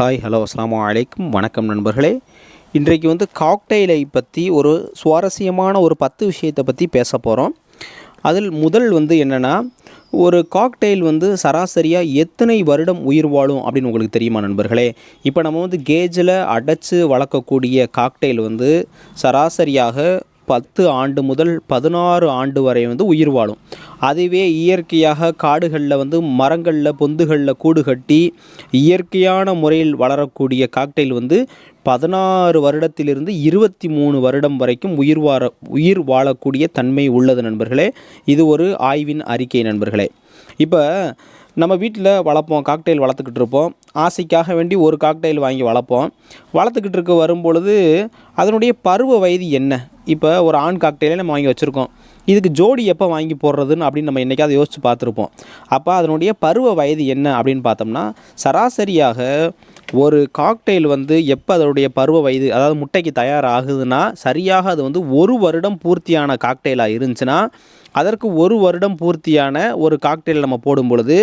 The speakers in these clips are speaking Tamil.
ஹாய் ஹலோ அஸ்லாம் அலைக்கும் வணக்கம் நண்பர்களே. இன்றைக்கு வந்து காக்டெயிலை பற்றி ஒரு சுவாரஸ்யமான ஒரு பத்து விஷயத்தை பற்றி பேச போகிறோம் அதில் முதல் வந்து என்னென்னா ஒரு காக்டெயில் வந்து சராசரியாக எத்தனை வருடம் உயிர் வாழும் அப்படின்னு உங்களுக்கு தெரியுமா நண்பர்களே? இப்போ நம்ம வந்து கேஜில் அடைச்சி வளர்க்கக்கூடிய காக்டெயில் வந்து சராசரியாக பத்து ஆண்டு முதல் பதினாறு ஆண்டு வரை வந்து உயிர் வாழும். அதுவே இயற்கையாக காடுகளில் வந்து மரங்களில் பொந்துகளில் கூடு கட்டி இயற்கையான முறையில் வளரக்கூடிய காக்டெயில் வந்து பதினாறு வருடத்திலிருந்து இருபத்தி மூணு வருடம் வரைக்கும் உயிர் வாழ உயிர் வாழக்கூடிய தன்மை உள்ளது நண்பர்களே. இது ஒரு ஆய்வின் அறிக்கை நண்பர்களே. இப்போ நம்ம வீட்டில் வளர்ப்போம் காக்டெயில் வளர்த்துக்கிட்டு இருப்போம். ஆசைக்காக வேண்டி ஒரு காக்டெயில் வாங்கி வளர்ப்போம். வளர்த்துக்கிட்டு இருக்க வரும்பொழுது அதனுடைய பருவ வயது என்ன? இப்போ ஒரு ஆண் காக்டெயிலே நம்ம வாங்கி வச்சுருக்கோம். இதுக்கு ஜோடி எப்போ வாங்கி போடுறதுன்னு அப்படின்னு நம்ம என்றைக்காவது யோசித்து பார்த்துருப்போம். அப்போ அதனுடைய பருவ வயது என்ன அப்படின்னு பார்த்தோம்னா சராசரியாக ஒரு காக்டெயில் வந்து எப்போ அதனுடைய பருவ வயது அதாவது முட்டைக்கு தயாராகுதுன்னா சரியாக அது வந்து ஒரு வருடம் பூர்த்தியான காக்டெயிலாக இருந்துச்சுன்னா அதற்கு ஒரு வருடம் பூர்த்தியான ஒரு காக்டெயில் நம்ம போடும் பொழுது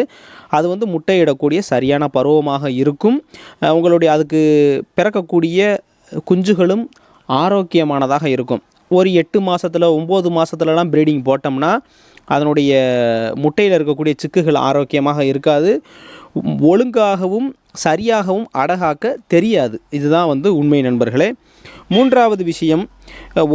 அது வந்து முட்டையிடக்கூடிய சரியான பருவமாக இருக்கும். உங்களுடைய அதுக்கு பிறக்கக்கூடிய குஞ்சுகளும் ஆரோக்கியமானதாக இருக்கும். ஒரு எட்டு மாதத்தில் ஒம்பது மாதத்துலலாம் ப்ரீடிங் போட்டோம்னா அதனுடைய முட்டையில் இருக்கக்கூடிய சிக்குகள் ஆரோக்கியமாக இருக்காது. ஒழுங்காகவும் சரியாகவும் அடகாக்க தெரியாது. இதுதான் வந்து உண்மை நண்பர்களே. மூன்றாவது விஷயம்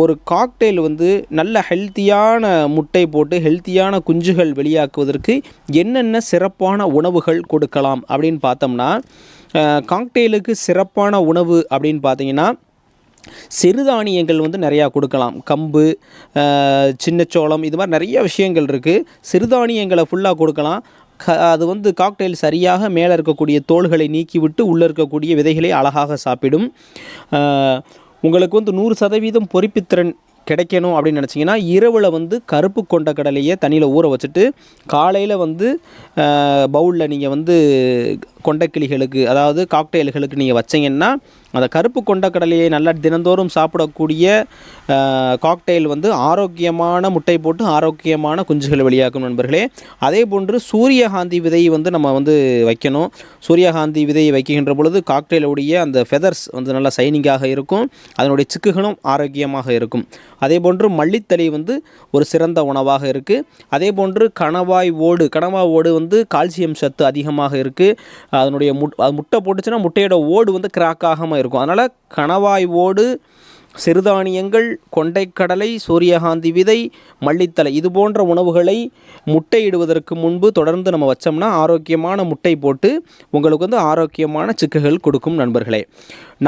ஒரு காக்டெயில் வந்து நல்ல ஹெல்த்தியான முட்டை போட்டு ஹெல்த்தியான குஞ்சுகள் வெளியாக்குவதற்கு என்னென்ன சிறப்பான உணவுகள் கொடுக்கலாம் அப்படின்னு பார்த்தோம்னா காக்டெயிலுக்கு சிறப்பான உணவு அப்படின்னு பார்த்தீங்கன்னா சிறுதானியங்கள் வந்து நிறையா கொடுக்கலாம். கம்பு சின்னச்சோளம் இது மாதிரி நிறைய விஷயங்கள் இருக்குது சிறுதானியங்களை ஃபுல்லாக கொடுக்கலாம். அது வந்து காக்டெயில் சரியாக மேலே இருக்கக்கூடிய தோள்களை நீக்கிவிட்டு உள்ளே இருக்கக்கூடிய விதைகளை அழகாக சாப்பிடும். உங்களுக்கு வந்து நூறு சதவீதம் பொறிப்புத்திறன் கிடைக்கணும் அப்படின்னு நினச்சிங்கன்னா இரவில் வந்து கருப்பு கொண்ட கடலையை தண்ணியில் ஊற வச்சுட்டு காலையில் வந்து பவுலில் நீங்கள் வந்து கொண்டைக்கிளிகளுக்கு அதாவது காக்டெயில்களுக்கு நீங்கள் வச்சிங்கன்னா அந்த கருப்பு கொண்ட கடலையை நல்லா தினந்தோறும் சாப்பிடக்கூடிய காக்டெயில் வந்து ஆரோக்கியமான முட்டை போட்டு ஆரோக்கியமான குஞ்சுகளை வெளியாக்கும் நண்பர்களே. அதே போன்று சூரியகாந்தி விதை வந்து நம்ம வந்து வைக்கணும். சூரியகாந்தி விதையை வைக்கின்ற பொழுது காக்டெயிலுடைய அந்த ஃபெதர்ஸ் வந்து நல்லா சைனிங்காக இருக்கும். அதனுடைய சிக்குகளும் ஆரோக்கியமாக இருக்கும். அதே போன்று மல்லித்தலை வந்து ஒரு சிறந்த உணவாக இருக்குது அதே போன்று கணவாய் ஓடு கணவாய் ஓடு வந்து கால்சியம் சத்து அதிகமாக இருக்குது அதனுடைய முட் அது முட்டை போட்டுச்சுன்னா முட்டையோட ஓடு வந்து கிராக் ஆகாமல் இருக்கும். அதனால் கணவாய் ஓடு சிறுதானியங்கள் கொண்டைக்கடலை சூரியகாந்தி விதை மல்லித்தலை இது போன்ற உணவுகளை முட்டையிடுவதற்கு முன்பு தொடர்ந்து நம்ம வச்சோம்னா ஆரோக்கியமான முட்டை போட்டு உங்களுக்கு வந்து ஆரோக்கியமான சிக்குகள் கொடுக்கும் நண்பர்களே.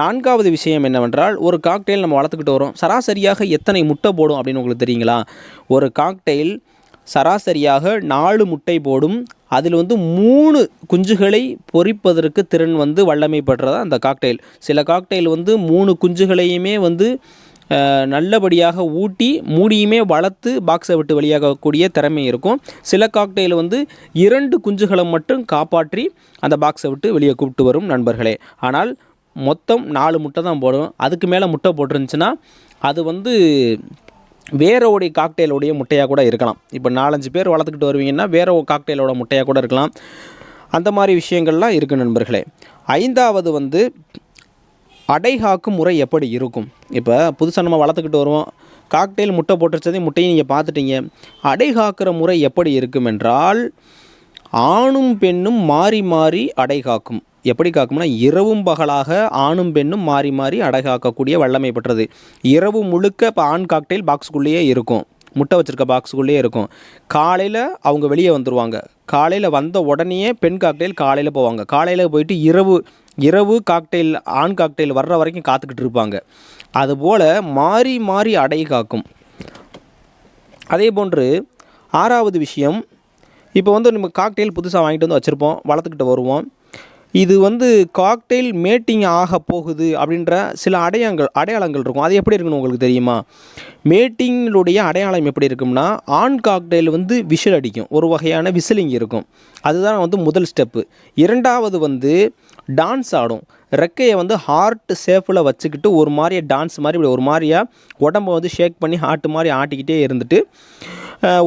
நான்காவது விஷயம் என்னவென்றால் ஒரு காக்டெயில் நம்ம வளர்த்துக்கிட்டு வரோம். சராசரியாக எத்தனை முட்டை போடும் அப்படின்னு உங்களுக்கு தெரியுங்களா? ஒரு காக்டெயில் சராசரியாக நாலு முட்டை போடும். அதில் வந்து மூணு குஞ்சுகளை பொரிப்பதற்கு திறன் வந்து வல்லமை பெற்றதா அந்த காக்டெயில் சில காக்டெயில் வந்து மூணு குஞ்சுகளையுமே வந்து நல்லபடியாக ஊட்டி மூடியுமே வளர்த்து பாக்ஸை விட்டு வெளியாகக்கூடிய திறமை இருக்கும். சில காக்டெயில் வந்து இரண்டு குஞ்சுகளை மட்டும் காப்பாற்றி அந்த பாக்ஸை விட்டு வெளியே கூப்பிட்டு வரும் நண்பர்களே. ஆனால் மொத்தம் நாலு முட்டை தான் போடும். அதுக்கு மேலே முட்டை போட்டிருந்துச்சுன்னா அது வந்து வேறோடைய காக்டெயிலோடைய முட்டையாக கூட இருக்கலாம். இப்போ நாலஞ்சு பேர் வளர்த்துக்கிட்டு வருவீங்கன்னா வேற ஒரு காக்டெயிலோட முட்டையாக கூட இருக்கலாம். அந்த மாதிரி விஷயங்கள்லாம் இருக்குது நண்பர்களே. ஐந்தாவது வந்து அடைகாக்கும் முறை எப்படி இருக்கும்? இப்போ புதுசாக நம்ம வளர்த்துக்கிட்டு வருவோம். காக்டெயில் முட்டை போட்டுருச்சதே முட்டையை நீங்கள் பார்த்துட்டீங்க. அடைகாக்கிற முறை எப்படி இருக்கும் என்றால் ஆணும் பெண்ணும் மாறி மாறி அடைகாக்கும். எப்படி காக்கும்னா இரவும் பகலாக ஆணும் பெண்ணும் மாறி மாறி அடை காக்கக்கூடிய வல்லமை பெற்றது. இரவு முழுக்க இப்போ ஆண் காக்டெயில் பாக்ஸுக்குள்ளேயே இருக்கும். முட்டை வச்சிருக்க பாக்ஸுக்குள்ளேயே இருக்கும். காலையில் அவங்க வெளியே வந்துடுவாங்க காலையில் வந்த உடனேயே பெண் காக்டெயில் காலையில் போவாங்க. காலையில் போயிட்டு இரவு இரவு காக்டெயில் ஆண் காக்டெயில் வர்ற வரைக்கும் காத்துக்கிட்டு இருப்பாங்க. அதுபோல் மாறி மாறி அடை காக்கும். அதே போன்று ஆறாவது விஷயம் இப்போ வந்து நம்ம காக்டெயில் புதுசாக வாங்கிட்டு வந்து வச்சுருப்போம் வளர்த்துக்கிட்டு வருவோம். இது வந்து காக்டெயில் மேட்டிங் ஆக போகுது அப்படின்ற சில அடையாளங்கள் அடையாளங்கள் இருக்கும். அது எப்படி இருக்குன்னு உங்களுக்கு தெரியுமா? மேட்டிங்களுடைய அடையாளம் எப்படி இருக்கும்னா ஆண் காக்டெயில் வந்து விசில் அடிக்கும். ஒரு வகையான விசிலிங் இருக்கும். அதுதான் வந்து முதல் ஸ்டெப்பு இரண்டாவது வந்து டான்ஸ் ஆடும். ரெக்கையை வந்து ஹார்ட் ஷேப்பில் வச்சுக்கிட்டு ஒரு மாதிரியே டான்ஸ் மாதிரி இப்படி ஒரு மாதிரியா உடம்ப வந்து ஷேக் பண்ணி ஹார்ட் மாதிரி ஆட்டிக்கிட்டே இருந்துட்டு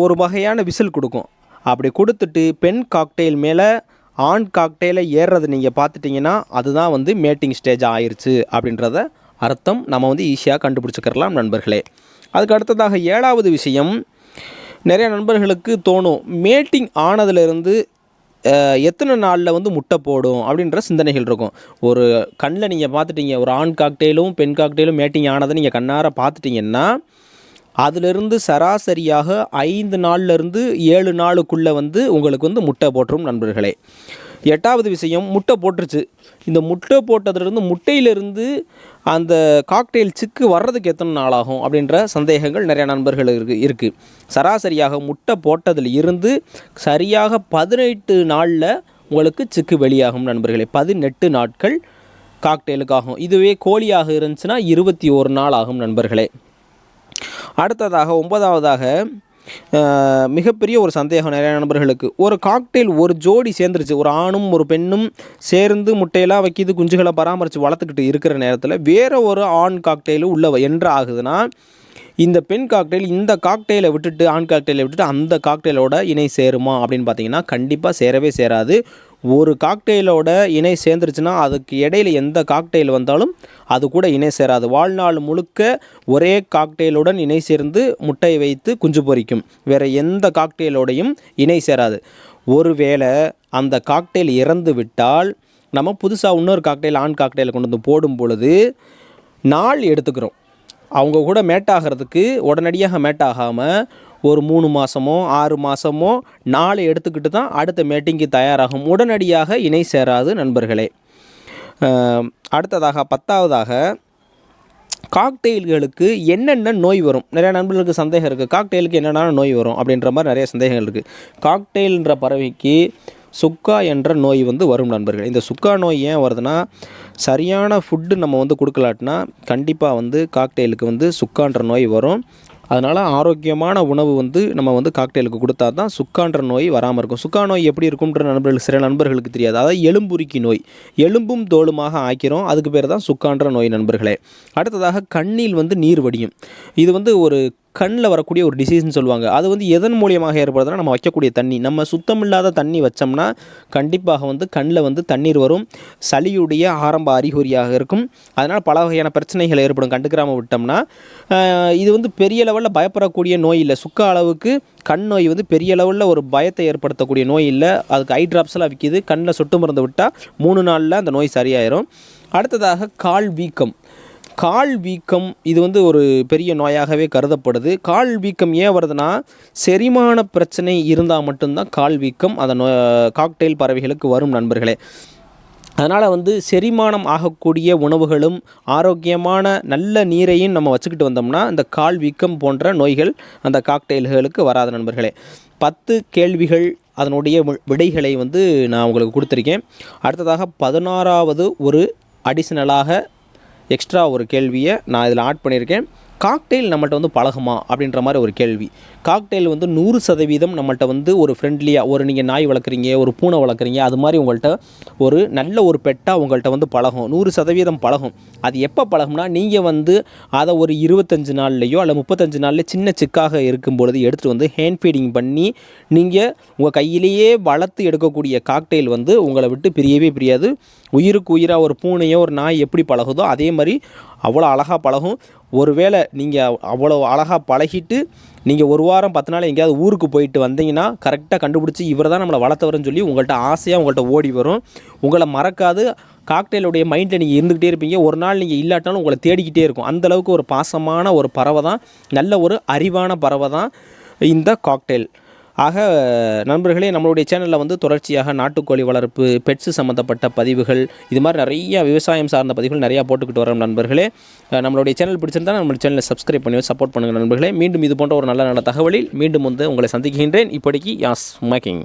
ஒரு வகையான விசில் கொடுக்கும். அப்படி கொடுத்துட்டு பெண் காக்டெயில் மேலே ஆண் காக்டெயிலை ஏறுறது நீங்கள் பார்த்துட்டிங்கன்னா அதுதான் வந்து மேட்டிங் ஸ்டேஜ் ஆயிடுச்சு அப்படின்றத அர்த்தம் நம்ம வந்து ஈஸியாக கண்டுபிடிச்சிக்கிறலாம் நண்பர்களே. அதுக்கு அடுத்ததாக ஏழாவது விஷயம் நிறைய நண்பர்களுக்கு தோணும் மேட்டிங் ஆனதுலேருந்து எத்தனை நாளில் வந்து முட்டை போடும் அப்படின்ற சிந்தனைகள் இருக்கும். ஒரு கண்ணில் நீங்கள் பார்த்துட்டீங்க ஒரு ஆண் காக்டெயிலும் பெண் காக்டெயிலும் மேட்டிங் ஆனதை நீங்கள் கண்ணார பார்த்துட்டிங்கன்னா அதிலிருந்து சராசரியாக ஐந்து நாள்லேருந்து ஏழு நாளுக்குள்ளே வந்து உங்களுக்கு வந்து முட்டை போட்டுரும் நண்பர்களே. எட்டாவது விஷயம் முட்டை போட்டுருச்சு. இந்த முட்டை போட்டதுலேருந்து முட்டையிலிருந்து அந்த காக்டெயில் சிக்கு வர்றதுக்கு எத்தனை நாள் ஆகும் அப்படின்ற சந்தேகங்கள் நிறையா நண்பர்கள் இருக்கு இருக்குது சராசரியாக முட்டை போட்டதில் இருந்து சரியாக பதினெட்டு நாளில் உங்களுக்கு சிக்கு வெளியாகும் நண்பர்களே. பதினெட்டு நாட்கள் காக்டெயிலுக்கு ஆகும் இதுவே கோழியாக இருந்துச்சுன்னா இருபத்தி ஒரு நாள் ஆகும் நண்பர்களே. அடுத்ததாக ஒன்பதாவதாக மிகப்பெரிய ஒரு சந்தேகம் நிறைய நண்பர்களுக்கு. ஒரு காக்டெயில் ஒரு ஜோடி சேர்ந்துருச்சு. ஒரு ஆணும் ஒரு பெண்ணும் சேர்ந்து முட்டையெல்லாம் வைக்கிது குஞ்சுகளை பராமரித்து வளர்த்துக்கிட்டு இருக்கிற நேரத்தில் வேறு ஒரு ஆண் காக்டெயில் உள்ள என்ற ஆகுதுன்னா இந்த பெண் காக்டெயில் இந்த காக்டெயிலை விட்டுட்டு ஆண் காக்டெயிலை விட்டுட்டு அந்த காக்டெயிலோட இணை சேருமா அப்படின்னு பார்த்தீங்கன்னா கண்டிப்பாக சேரவே சேராது. ஒரு காக்டெயிலோட இணை சேர்ந்துருச்சுன்னா அதுக்கு இடையில எந்த காக்டெயில் வந்தாலும் அது கூட இணை சேராது. வாழ்நாள் முழுக்க ஒரே காக்டெயிலுடன் இணை சேர்ந்து முட்டையை வைத்து குஞ்சு பொரிக்கும். வேறு எந்த காக்டெயிலோடையும் இணை சேராது. ஒருவேளை அந்த காக்டெயில் இறந்து விட்டால் நம்ம புதுசாக இன்னொரு காக்டெயில் ஆண் காக்டெயில் கொண்டு வந்து போடும் பொழுது நாள் எடுத்துக்கிறோம். அவங்க கூட மேட் ஆகிறதுக்கு உடனடியாக மேட் ஆகாமல் ஒரு மூணு மாதமோ ஆறு மாதமோ நாலு எடுத்துக்கிட்டு தான் அடுத்த மேட்டிங்க்கு தயாராகும். உடனடியாக இணை சேராது நண்பர்களே. அடுத்ததாக பத்தாவதாக காக்டெயில்களுக்கு என்னென்ன நோய் வரும்? நிறைய நண்பர்களுக்கு சந்தேகம் இருக்குது காக்டெயிலுக்கு என்னென்ன நோய் வரும்? அப்படின்ற மாதிரி நிறைய சந்தேகங்கள் இருக்குது காக்டெயில்ன்ற பறவைக்கு சுக்கா என்ற நோய் வந்து வரும் நண்பர்கள். இந்த சுக்கா நோய் ஏன் வருதுன்னா சரியான ஃபுட்டு நம்ம வந்து கொடுக்கலாட்டினா கண்டிப்பாக வந்து காக்டெயிலுக்கு வந்து சுக்கான்ற நோய் வரும். அதனால் ஆரோக்கியமான உணவு வந்து நம்ம வந்து காக்டெயிலுக்கு கொடுத்தா தான் சுக்கான்ற நோய் வராமல் இருக்கும். சுக்கா நோய் எப்படி இருக்கும்ன்ற நண்பர்கள் சில நண்பர்களுக்கு தெரியாது. அதாவது எலும்புருக்கி நோய். எலும்பும் தோலுமாக ஆக்கிறோம். அதுக்கு பேர் தான் சுக்கான்ற நோய் நண்பர்களே. அடுத்ததாக கண்ணில் வந்து நீர் வடியும். இது வந்து ஒரு கண்ணில் வரக்கூடிய ஒரு டிசீஸ்னு சொல்லுவாங்க. அது வந்து எதன் மூலியமாக ஏற்படுதுன்னா நம்ம வைக்கக்கூடிய தண்ணி. நம்ம சுத்தமில்லாத தண்ணி வச்சோம்னா கண்டிப்பாக வந்து கண்ணில் வந்து தண்ணீர் வரும். சளியுடைய ஆரம்ப அறிகுறியாக இருக்கும். அதனால் பல வகையான பிரச்சனைகள் ஏற்படும். கண்டுக்கிறாமல் விட்டோம்னா இது வந்து பெரிய லெவலில் பயப்படக்கூடிய நோய் இல்லை. சுக்க அளவுக்கு கண் நோய் வந்து பெரிய லெவலில் ஒரு பயத்தை ஏற்படுத்தக்கூடிய நோய் இல்லை. அதுக்கு ஐ ட்ராப்ஸ்லாம் விற்கிது கண்ணில் சொட்டு மருந்து விட்டால் மூணு நாளில் அந்த நோய் சரியாயிரும். அடுத்ததாக கால் வீக்கம். கால் வீக்கம் இது வந்து ஒரு பெரிய நோயாகவே கருதப்படுது. கால் வீக்கம் ஏன் வருதுன்னா செரிமான பிரச்சனை இருந்தால் மட்டும்தான் கால் வீக்கம் அந்த நோ காக்டெயில் பறவைகளுக்கு வரும் நண்பர்களே. அதனால் வந்து செரிமானம் ஆகக்கூடிய உணவுகளும் ஆரோக்கியமான நல்ல நீரையும் நம்ம வச்சுக்கிட்டு வந்தோம்னா இந்த கால் வீக்கம் போன்ற நோய்கள் அந்த காக்டெயில்களுக்கு வராத நண்பர்களே. பத்து கேள்விகள் அதனுடைய விடைகளை வந்து நான் உங்களுக்கு கொடுத்துருக்கேன். அடுத்ததாக பதினாறாவது ஒரு அடிஷ்னலாக எக்ஸ்ட்ரா ஒரு கேள்வியை நான் இதில் ஆட் பண்ணியிருக்கேன். காக்டெயில் நம்மள்ட்ட வந்து பழகுமா அப்படின்ற மாதிரி ஒரு கேள்வி. காக்டெயில் வந்து நூறு சதவீதம் நம்மள்ட்ட வந்து ஒரு ஃப்ரெண்ட்லியாக ஒரு நீங்கள் நாய் வளர்க்குறீங்க ஒரு பூனை வளர்க்குறீங்க அது மாதிரி உங்கள்கிட்ட ஒரு நல்ல ஒரு பெட்டாக உங்கள்கிட்ட வந்து பழகும். நூறு சதவீதம் பழகும். அது எப்போ பழகும்னா நீங்கள் வந்து அதை ஒரு இருபத்தஞ்சு நாள்லையோ அல்ல முப்பத்தஞ்சு நாள்லையோ சின்ன சிக்காக இருக்கும் பொழுது எடுத்துகிட்டு வந்து ஹேண்ட் ஃபீடிங் பண்ணி நீங்கள் உங்கள் கையிலேயே வளர்த்து எடுக்கக்கூடிய காக்டெயில் வந்து உங்களை விட்டு பிரியவே பிரியாது. உயிருக்கு உயிராக ஒரு பூனையோ ஒரு நாய் எப்படி பழகுதோ அதே மாதிரி அவ்வளோ அழகாக பழகும். ஒருவேளை நீங்கள் அவ்வளோ அழகாக பழகிட்டு நீங்கள் ஒரு வாரம் பத்து நாள் எங்கேயாவது ஊருக்கு போயிட்டு வந்தீங்கன்னா கரெக்டாக கண்டுபிடிச்சி இவர் தான் நம்மளை வளர்த்தவர்னு சொல்லி உங்கள்கிட்ட ஆசையாக உங்கள்கிட்ட ஓடி வரும். உங்களை மறக்காது. காக்டெயிலுடைய மைண்டில் நீங்கள் இருந்துக்கிட்டே இருப்பீங்க. ஒரு நாள் நீங்கள் இல்லாட்டாலும் உங்களை தேடிக்கிட்டே இருக்கும். அந்த அளவுக்கு ஒரு பாசமான ஒரு பறவை தான் நல்ல ஒரு அறிவான பறவை தான் இந்த காக்டெயில் ஆக நண்பர்களே நம்மளுடைய சேனலில் வந்து தொடர்ச்சியாக நாட்டுக்கோழி வளர்ப்பு பெட்ஸு சம்மந்தப்பட்ட பதிவுகள் இது மாதிரி நிறைய விவசாயம் சார்ந்த பதிவுகள் நிறையா போட்டுக்கிட்டு வரோம் நண்பர்களே. நம்மளுடைய சேனல் பிடிச்சிருந்தா நம்ம சேனலை சப்ஸ்கிரைப் பண்ணி சப்போர்ட் பண்ணுங்கள் நண்பர்களே. மீண்டும் இது போன்ற ஒரு நல்ல நல்ல தகவலில் மீண்டும் வந்து உங்களை சந்திக்கின்றேன். இப்படிக்கு யாஸ் மேக்கிங்